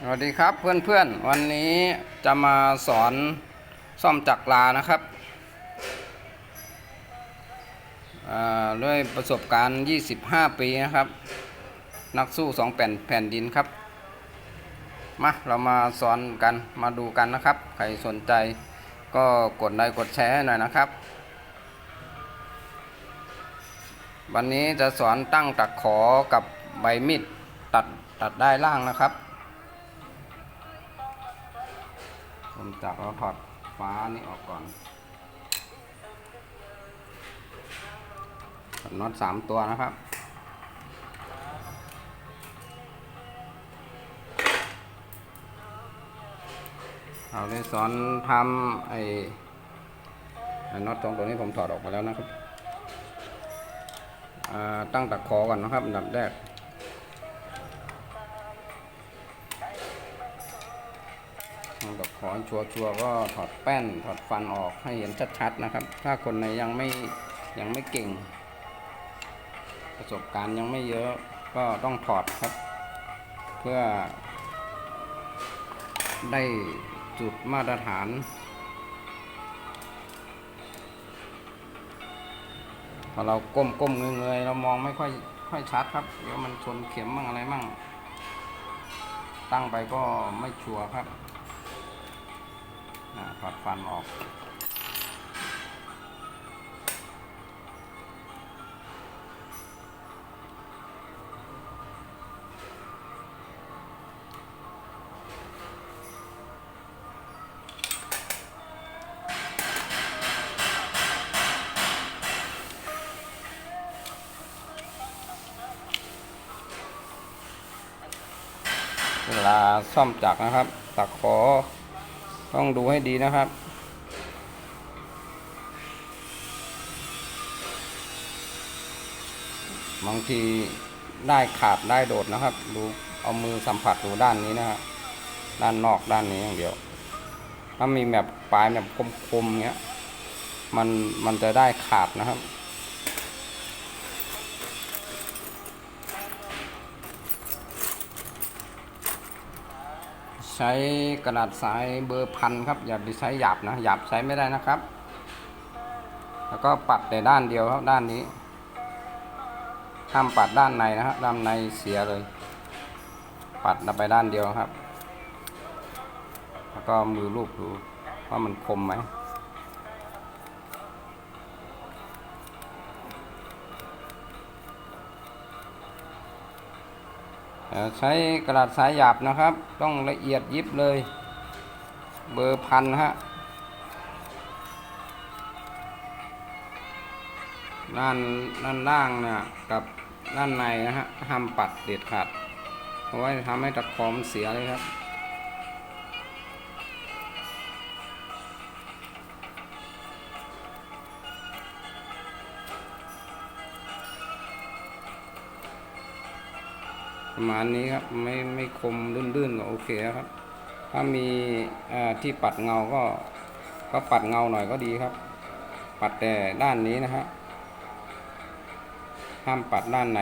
สวัสดีครับเพื่อนๆ วันนี้จะมาสอนซ่อมจักรลานะครับด้วยประสบการณ์ 25 ปีนะครับ นักสู้สองแผ่นแผ่นดินครับ มาเรามาสอนกันมาดูกันนะครับ ใครสนใจก็กดไลค์กดแชร์ให้หน่อยนะครับ วันนี้จะสอนตั้งตะขอกับใบมีดตัดตัดได้ล่างนะครับ ผมจับเราถอดฟ้านี่ออกก่อนถอดน็อตสามตัวนะครับเอาเลยสอนทำไอ้ไอ้น็อตสองตัวนี้ผมถอดออกมาแล้วนะครับตั้งตะขอก่อนนะครับอันดับแรก ขอชัวชัวร์ๆก็ถอดแป้นถอดฟันออกให้เห็นชัดๆนะครับ ถ้าคนไหนยังไม่ยังไม่เก่ง ประสบการณ์ยังไม่เยอะก็ต้องถอดครับ เพื่อ ได้จุดมาตรฐานพอเราก้มก้มเงยๆเรามองไม่ค่อยค่อยชัดครับเดี๋ยวมันชนเข็มมั่งอะไรมั่ง ตั้งไปก็ไม่ชัวร์ครับ ถอดฟันออกเวลาซ่อมจักรนะครับตะขอ ต้องดูให้ดีนะครับ บางทีได้ขาดได้โดดนะครับ ดูเอามือสัมผัสดูด้านนี้นะครับด้านนอกด้านนี้อย่างเดียว ถ้ามีแบบปลายแบบคมๆเงี้ย มันมันจะได้ขาดนะครับ ใช้กระดาษสายเบอร์พันครับ อย่าไปใช้หยาบนะหยาบใช้ไม่ได้นะครับ แล้วก็ปัดแต่ด้านเดียวครับด้านนี้ห้ามปัดด้านในนะครับด้านในเสียเลย ปัดไปด้านเดียวครับ แล้วก็มือลูบดูว่ามันคมไหม ใช้กระดาษสายหยาบนะครับ ต้องละเอียดยิบเลย เบอร์พันฮะด้านด้านล่างเนี่ยกับด้านในนะฮะห้ามปัดเด็ดขาด เพราะว่าจะทำให้ตะขอมเสียเลยครับ ประมาณนี้ครับไม่ไม่คมลื่นๆก็โอเคครับ ถ้ามีที่ปัดเงาก็ก็ปัดเงาหน่อยก็ดีครับ ปัดแต่ด้านนี้นะฮะห้ามปัดด้านใน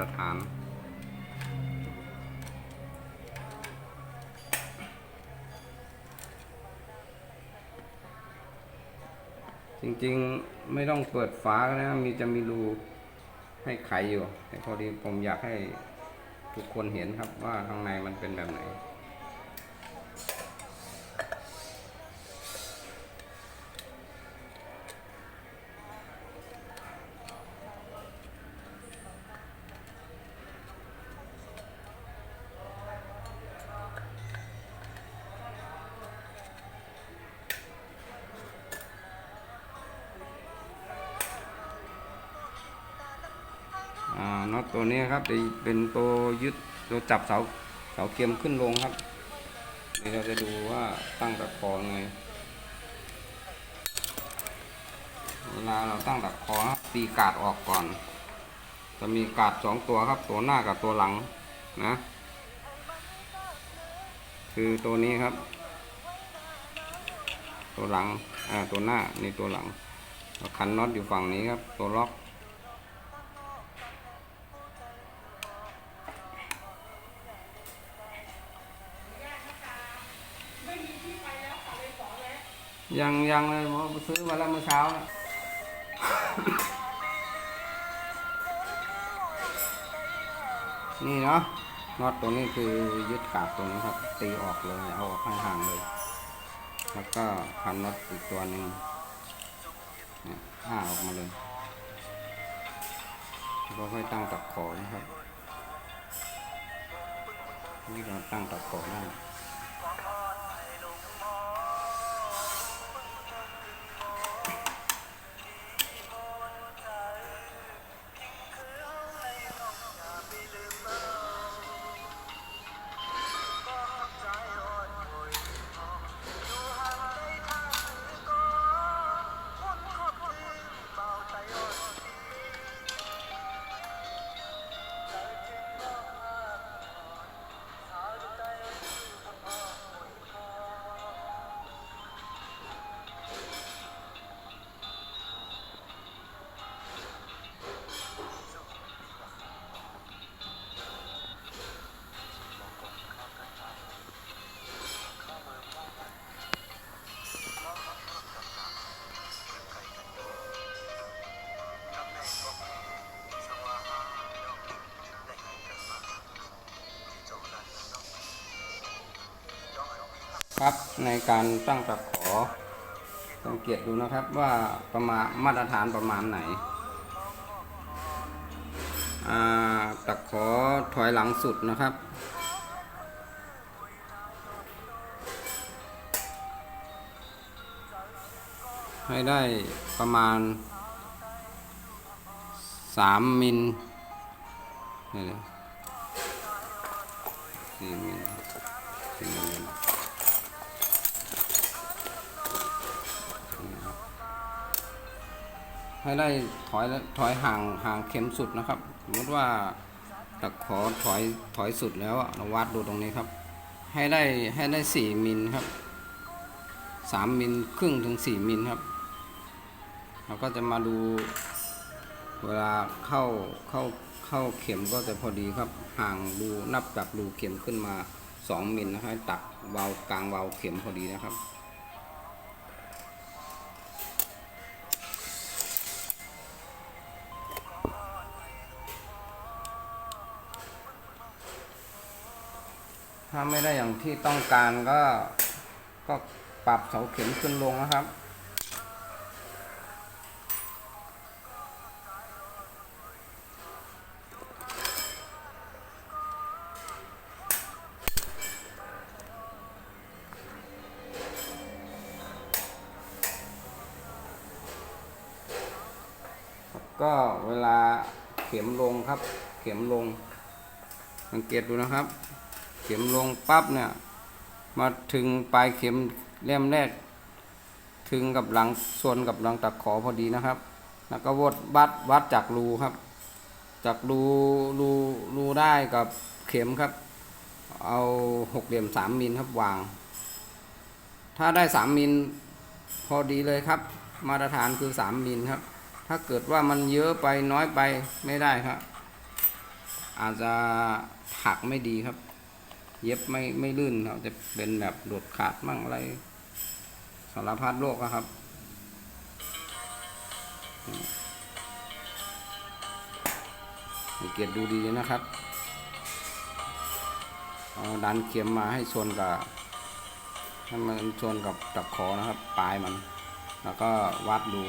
ตรฐาน จริงๆไม่ต้องเปิดฝาก็ได้นะมีจะมีรูให้ไขอยู่แต่พอดีผมอยากให้ทุกคนเห็นครับว่าข้างในมันเป็นแบบไหนับจะเป็นตัวยึดตัวจับเสาเสาเข็มขึ้นลงครับเดี๋ยวเราจะดูว่าตั้งแบบคอไงเวลาเราตั้งดักคอครับตีกาดออกก่อน จะมีกาดสองตัวครับ ตัวหน้ากับตัวหลังนะ คือตัวนี้ครับ ตัวหลังอ่าตัวหน้านี่ตัวหลังคันน็อตอยู่ฝั่งนี้ครับ ตัวล็อก ยังยังเลยผมซื้อมาแล้วเมื่อเช้านะนี่เนาะน็อตตัวนี้คือยึดกาบตัวนี้ครับ ตีออกเลยเอาออกข้ห่างๆเลย แล้วก็พันน็อตอีกตัวหนึ่งเนี่ยห้าออกมาเลยแล้วก็ค่อยตั้งตักขอนะครับนี่เราตั้งตักขอได้ ครับในการตั้งตะขอสังเกตดูนะครับว่าประมาณมาตรฐานประมาณไหนตะขอถอยหลังสุดนะครับ ให้ได้ประมาณสามมิลสี่มิลสี่มิล ให้ได้ถอยถอยห่างห่างเข็มสุดนะครับ สมมติว่าตะขอถอยถอยสุดแล้วเราวัดดูตรงนี้ครับ ให้ได้ให้ได้สี่มิลครับสามมิลครึ่งถึงสี่มิลครับเราก็จะมาดูเวลาเข้าเข้าเข้าเข็มก็จะพอดีครับ ห่างดูนับจากรูเข็มขึ้นมาสองมิลนะครับตักเวาวกลางเวาวเข็มพอดีนะครับ ถ้าไม่ได้อย่างที่ต้องการก็ก็ปรับเสาเข็มขึ้นลงนะครับ ก็เวลาเข็มลงครับ เข็มลงสังเกตดูนะครับ เข็มลงปั๊บเนี่ย มาถึงปลายเข็มเล่มแรก ถึงกับหลังส่วนกับหลังตะขอพอดีนะครับ แล้วก็วัดวัดวัดจากรูครับ จากรูรูรูได้กับเข็มครับ เอาหกเหลี่ยมสามมิลครับวาง ถ้าได้สามมิลพอดีเลยครับ มาตรฐานคือสามมิลครับถ้าเกิดว่ามันเยอะไปน้อยไปไม่ได้ครับ อาจจะหักไม่ดีครับ เย็บไม่ไม่ลื่นครับจะเป็นแบบหลุดขาดมั่งอะไร สารพัดโรคครับสังเกตดูดีนะครับเอาดันเข็มมาให้ชนกับให้มันชนกับตะขอนะครับ ปลายมัน แล้วก็วัดดู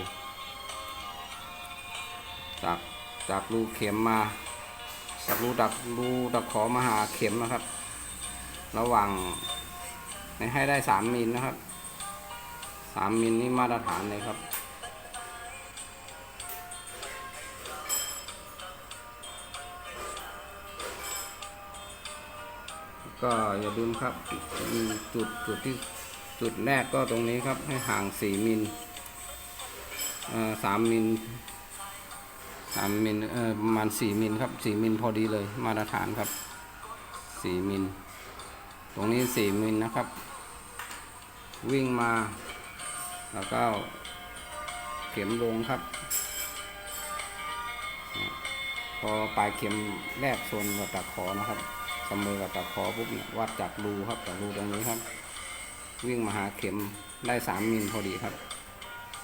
จากจากรูเข็มมาจากรูดักรูตะขอมาหาเข็มนะครับ ระหว่างให้ได้สามมิลนะครับสามมิลนี่มาตรฐานเลยครับ ก็อย่าลืมครับจุดจุดที่จุดแรกก็ตรงนี้ครับให้ห่างสี่มิลสามมิลสามมิลเออประมาณสี่มิลครับสี่มิลพอดีเลยมาตรฐานครับสี่มิล ตรงนี้สี่มิลนะครับ วิ่งมา แล้วก็เข็มลงครับ พอปลายเข็มแรกชนกับตะขอนะครับเสมอกับตะขอปุ๊บเนี่ยวัดจากรูครับจากรูตรงนี้ครับ วิ่งมาหาเข็มได้สามมิลพอดีครับ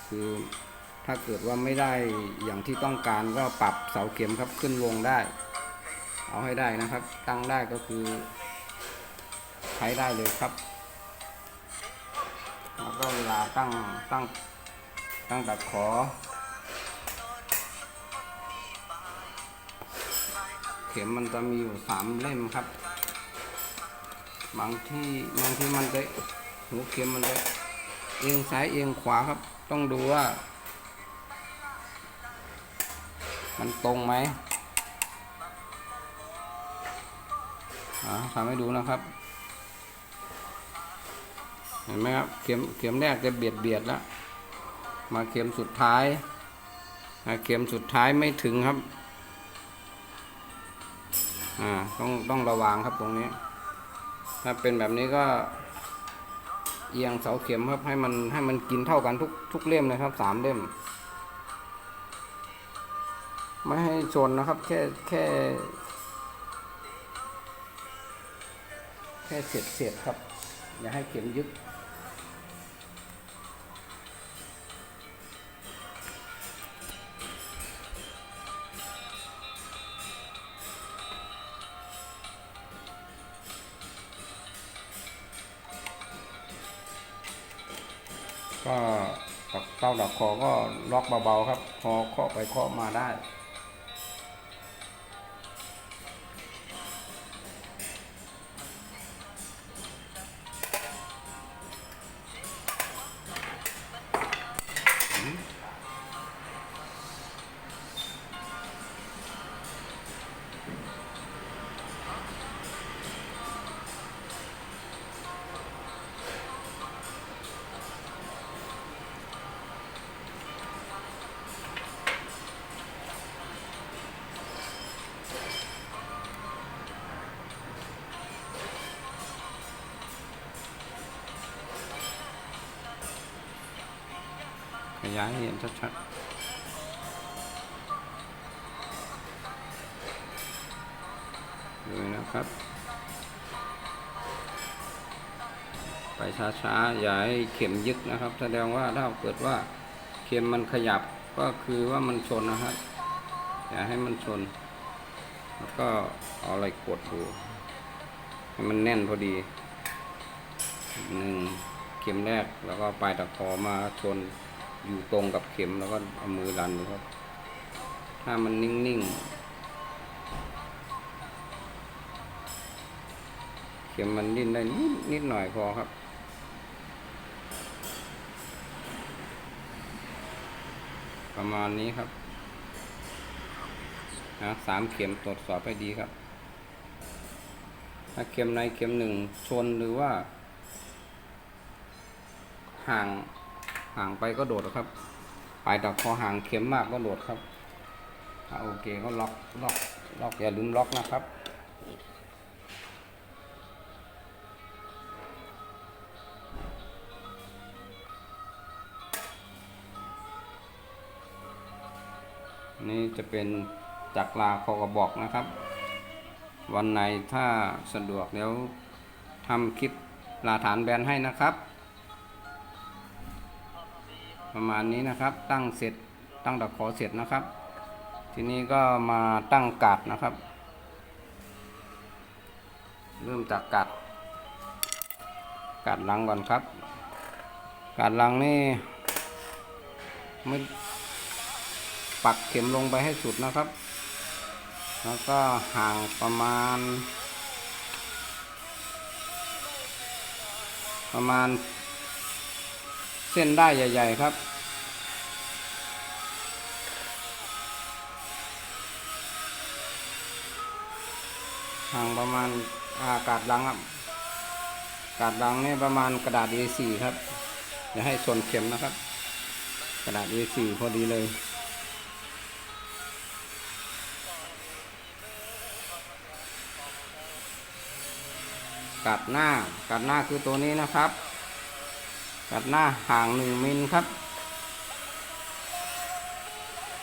คือถ้าเกิดว่าไม่ได้อย่างที่ต้องการก็ปรับเสาเข็มครับขึ้นลงได้ เอาให้ได้นะครับ ตั้งได้ก็คือ ใช้ได้เลยครับ แล้วก็เวลาตั้งตั้งตั้งตะขอ เข็มมันจะมีอยู่สามเล่มครับ บางที่บางที่มันจะหัวเข็มมันจะเอียงซ้ายเอียงขวาครับ ต้องดูว่า มันตรงไหมอ่าทำให้ดูนะครับ เห็นไหมครับเข็มเข็มแรกจะเบียดเบียดแล้วมาเข็มสุดท้ายอ่าเข็มสุดท้ายไม่ถึงครับอ่าต้องต้องระวังครับตรงนี้ ถ้าเป็นแบบนี้ก็ เอียงเสาเข็มครับให้มันให้มันกินเท่ากันทุกทุกเล่มเลยครับสามเล่ม ไม่ให้ชนนะครับแค่แค่แค่เสียดเสียดครับ อย่าให้เข็มยึด เต้าดักคอก็ล็อกเบาๆครับ พอเคาะไปเคาะมาได้ ย้ายให้เห็นชัดๆดูนะครับ ไปช้าๆอย่าให้เข็มยึดนะครับ แสดงว่าถ้าเกิดว่าเข็มมันขยับก็คือว่ามันชนนะครับ อย่าให้มันชน แล้วก็เอาอะไรกดดูให้มันแน่นพอดีหนึ่งเข็มแรกแล้วก็ปลายตะขอมาชน อยู่ตรงกับเข็มแล้วก็เอามือดันดูครับ ถ้ามันนิ่งๆ เข็มมันดิ้นได้นิดนิดหน่อยพอครับประมาณนี้ครับนะสามเข็มตรวจสอบให้ดีครับ ถ้าเข็มในเข็มหนึ่งชนหรือว่า ห่าง ห่างไปก็โดดครับปลายตะคอห่างเข็มมากก็โดดครับโอเคก็ล็อกล็อกล็อกอย่าลืมล็อกนะครับนี่จะเป็นจักรลาคอกระบอกนะครับ วันไหนถ้าสะดวกแล้วทำคลิปลาฐานแบนให้นะครับ ประมาณนี้นะครับ ตั้งเสร็จตั้งตะขอเสร็จนะครับ ทีนี้ก็มาตั้งกัดนะครับ เริ่มจากกัดกัดลังก่อนครับกัดลังนี่ไม่ปักเข็มลงไปให้สุดนะครับ แล้วก็ห่างประมาณ ประมาณ ส้นได้ใหญ่ ๆ ครับ ห่างประมาณอากาศดังครับกาศดังนี่ประมาณกระดาษ A4 ครับอย่าให้ชนเข็มนะครับ กระดาษ A4 พอดีเลย กัดหน้ากัดหน้าคือตัวนี้นะครับ กัดหน้าห่างหนึ่งมิลครับ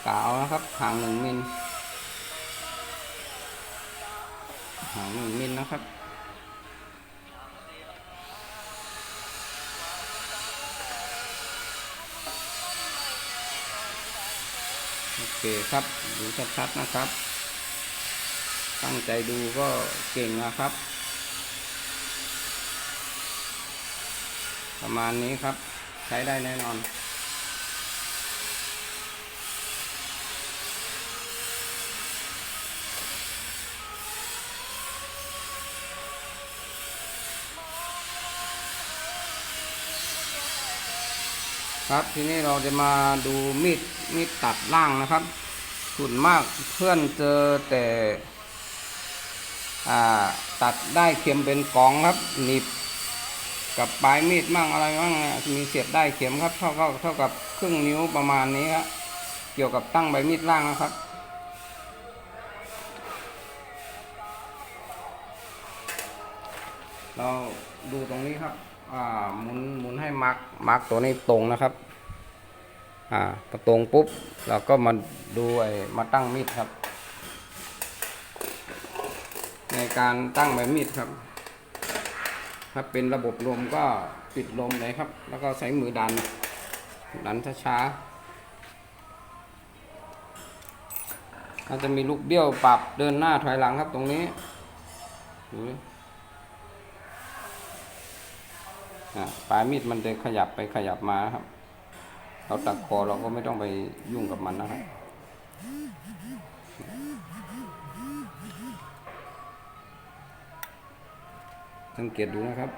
กาวนะครับห่างหนึ่งมิลห่างหนึ่งมิลนะครับโอเคครับดูชัดๆนะครับ ตั้งใจดูก็เก่งนะครับ ประมาณนี้ครับ ใช้ได้แน่นอนครับทีนี้เราจะมาดูมีดมีดตัดล่างนะครับส่วนมากเพื่อนเจอแต่ตัดได้เข็มเป็นกองครับหนีบ กับปลายมีดมั่งอะไรมั่งมีเสียบได้เข็มครับ เท่าเท่าเท่ากับครึ่งนิ้วประมาณนี้ครับเกี่ยวกับตั้งใบมีดล่างนะครับ เราดูตรงนี้ครับอ่าหมุนหมุนให้มาร์กมาร์กตัวนี้ตรงนะครับอ่าพอตรงปุ๊บเราก็มาดูไอ้มาตั้งมีดครับ ในการตั้งใบมีดครับ ถ้าเป็นระบบลมก็ปิดลมเลยครับ แล้วก็ใช้มือดัน ดันช้าๆมันจะมีลูกเบี้ยวปรับเดินหน้าถอยหลังครับตรงนี้ดูดิอะปลายมีดมันจะขยับไปขยับมาครับ เราตัดคอเราก็ไม่ต้องไปยุ่งกับมันนะครับ สังเกตดูนะครับ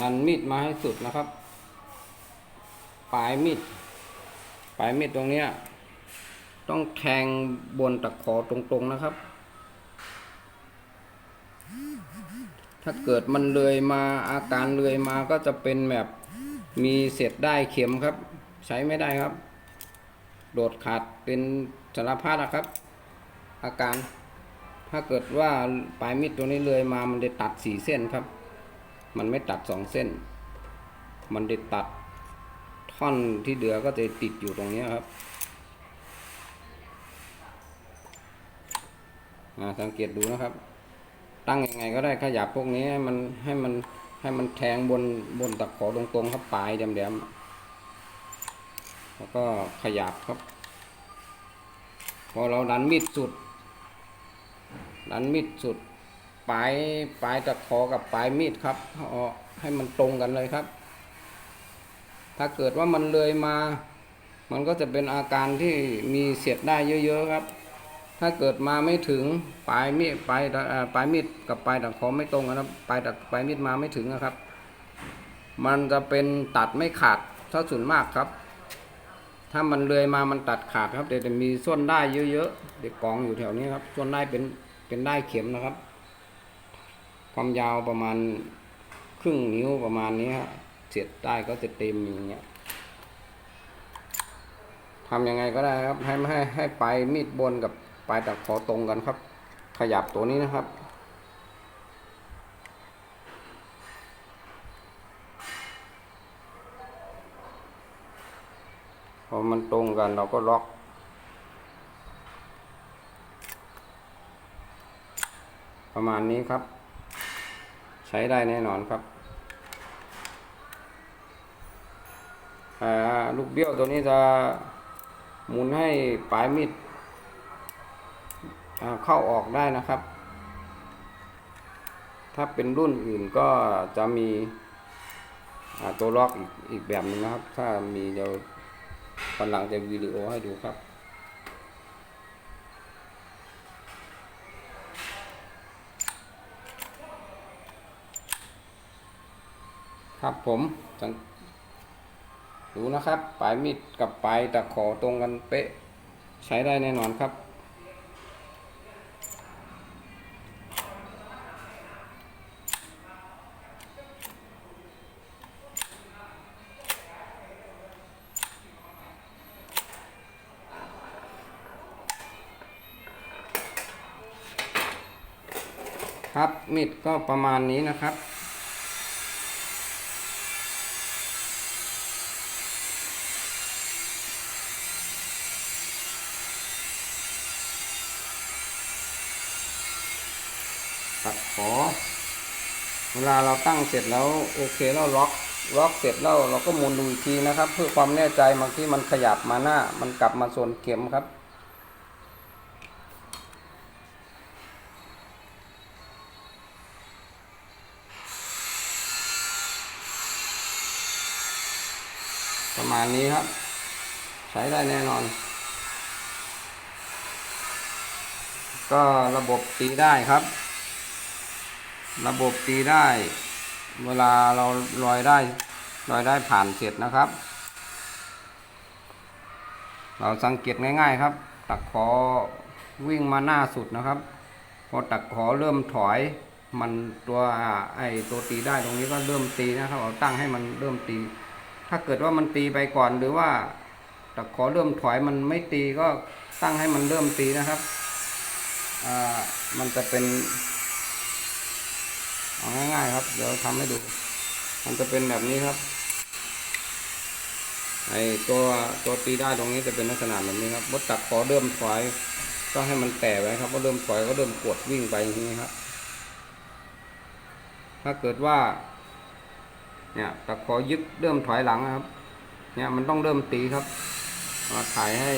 นันมีดมาให้สุดนะครับ ปลายมีด ปลายมีดตรงเนี้ย ต้องแทงบนตะขอตรงๆนะครับ ถ้าเกิดมันเลยมาอาการเลยมาก็จะเป็นแบบมีเศษได้เข็มครับ ใช้ไม่ได้ครับ โดดขาดเป็นสารพัดนะครับ อาการ ถ้าเกิดว่าปลายมีดตัวนี้เลยมามันจะตัดสี่เส้นครับ มันไม่ตัดสองเส้น มันจะตัดท่อนที่เหลือก็จะติดอยู่ตรงนี้ครับอ่าสังเกตดูนะครับ ตั้งยังไงก็ได้ขยับพวกนี้ให้มันให้มันให้มันแทงบนบนตะขอตรงๆครับปลายแหลมๆ แล้วก็ขยับครับ พอเราดันมีดสุด ดันมีดสุด ปลายปลายตะขอกับปลายมีดครับเอาให้มันตรงกันเลยครับ ถ้าเกิดว่ามันเลยมา มันก็จะเป็นอาการที่มีเสียดได้เยอะ ๆ ครับ ถ้าเกิดมาไม่ถึงปลายมีดปลายปลายมีดกับปลายตะขอไม่ตรงกันนะครับปลายตะปลายมีดมาไม่ถึงนะครับ มันจะเป็นตัดไม่ขาดเท่าส่วนมากครับ ถ้ามันเลยมามันตัดขาดครับแต่จะมีส้นได้เยอะๆเด็กกองอยู่แถวนี้ครับส้นได้เป็นเป็นได้เข็มนะครับ ความยาวประมาณครึ่งนิ้วประมาณนี้ครับเสียดได้ก็จะเต็มอย่างเงี้ยทำยังไงก็ได้ครับให้ให้ให้ปลายมีดบนกับปลายตะขอตรงกันครับ ขยับตัวนี้นะครับ พอมันตรงกันเราก็ล็อก ประมาณนี้ครับ ใช้ได้แน่นอนครับลูกเบี้ยวตัวนี้จะหมุนให้ปลายมีดเข้าออกได้นะครับ ถ้าเป็นรุ่นอื่นก็จะมีตัวล็อกอีกอีกแบบหนึงนะครับ ถ้ามีเดี๋ยว วันหลังจะวิดีโอให้ดูครับ ครับผมดูนะครับ ปลายมีดกับปลายตะขอตรงกันเป๊ะ ใช้ได้แน่นอนครับ มีดก็ประมาณนี้นะครับ ตัดขอ เวลาเราตั้งเสร็จแล้วโอเคแล้วล็อกล็อกเสร็จแล้วเราก็หมุนดูอีกทีนะครับ เพื่อความแน่ใจบางที่มันขยับมาหน้า มันกลับมาส่วนเข็มครับ ประมาณนี้ครับ ใช้ได้แน่นอน ก็ระบบตีได้ครับ ระบบตีได้ เวลาเราลอยได้ลอยได้ผ่านเสร็จนะครับ เราสังเกตง่ายๆครับ ตักขอวิ่งมาหน้าสุดนะครับ พอตักขอเริ่มถอยมันตัวไอตัวตีได้ตรงนี้ก็เริ่มตีนะครับเราตั้งให้มันเริ่มตี ถ้าเกิดว่ามันตีไปก่อนหรือว่าตะขอเริ่มถอยมันไม่ตีก็ตั้งให้มันเริ่มตีนะครับ อ่า มันจะเป็นเอาง่ายๆครับ เดี๋ยวทำให้ดู มันจะเป็นแบบนี้ครับไอตัวตัวตีได้ตรงนี้จะเป็นลักษณะแบบนี้ครับบดตักขอเริ่มถอยก็ให้มันแตะไว้ครับพอเริ่มถอยก็เริ่มกดวิ่งไปอย่างนี้ครับ ถ้าเกิดว่า เนี่ยตะขอยึดเริ่มถอยหลังนะครับ เนี่ยมันต้องเริ่มตีครับมาถ่ายให้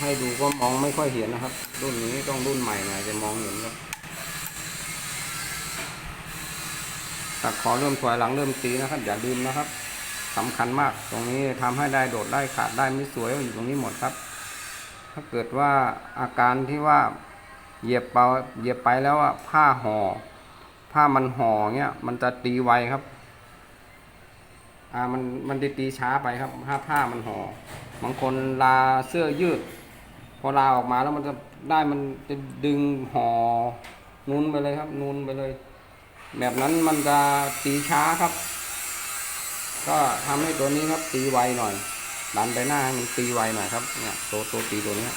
ให้ดูก็มองไม่ค่อยเห็นนะครับ รุ่นนี้ต้องรุ่นใหม่หน่อยจะมองเห็นครับตะขอเริ่มถอยหลังเริ่มตีนะครับ อย่าลืมนะครับสำคัญมากตรงนี้ทำให้ได้โดดได้ขาดได้ไม่สวยอยู่ตรงนี้หมดครับ ถ้าเกิดว่าอาการที่ว่าเหยียบเปาเหยียบไปแล้วอะผ้าห่อผ้ามันห่อเงี้ยมันจะตีไวครับ อ่ามันมันจะตีช้าไปครับผ้าผ้ามันห่อบางคนลาเสื้อยืด พอลาออกมาแล้วมันจะได้มันจะดึงห่อนุนไปเลยครับ นุนไปเลย แบบนั้นมันจะตีช้าครับ ก็ทำให้ตัวนี้ครับ ตีไวหน่อยดันไปหน้ามันตีไวหน่อยครับเนี่ยตัวตัวตีตัวนี้ย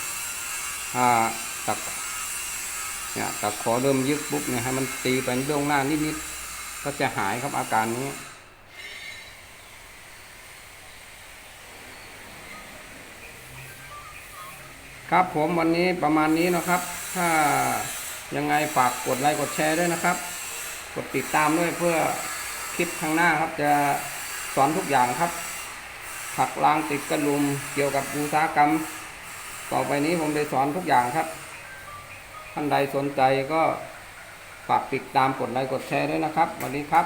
ถ้าตักเนี่ยตักขอเริ่มยึกปุ๊บเนี่ยให้มันตีไปเบื้องหน้านิดๆก็จะหายครับอาการนี้ ครับผมวันนี้ประมาณนี้นะครับ ถ้ายังไงฝากกดไลค์กดแชร์ด้วยนะครับ กดติดตามด้วยเพื่อคลิปข้างหน้าครับจะสอนทุกอย่างครับ ผักล้างติดกระลุมเกี่ยวกับอุตสาหกรรม ต่อไปนี้ผมจะสอนทุกอย่างครับ ท่านใดสนใจก็ฝากติดตามกดไลค์กดแชร์ด้วยนะครับ วัสดีครับ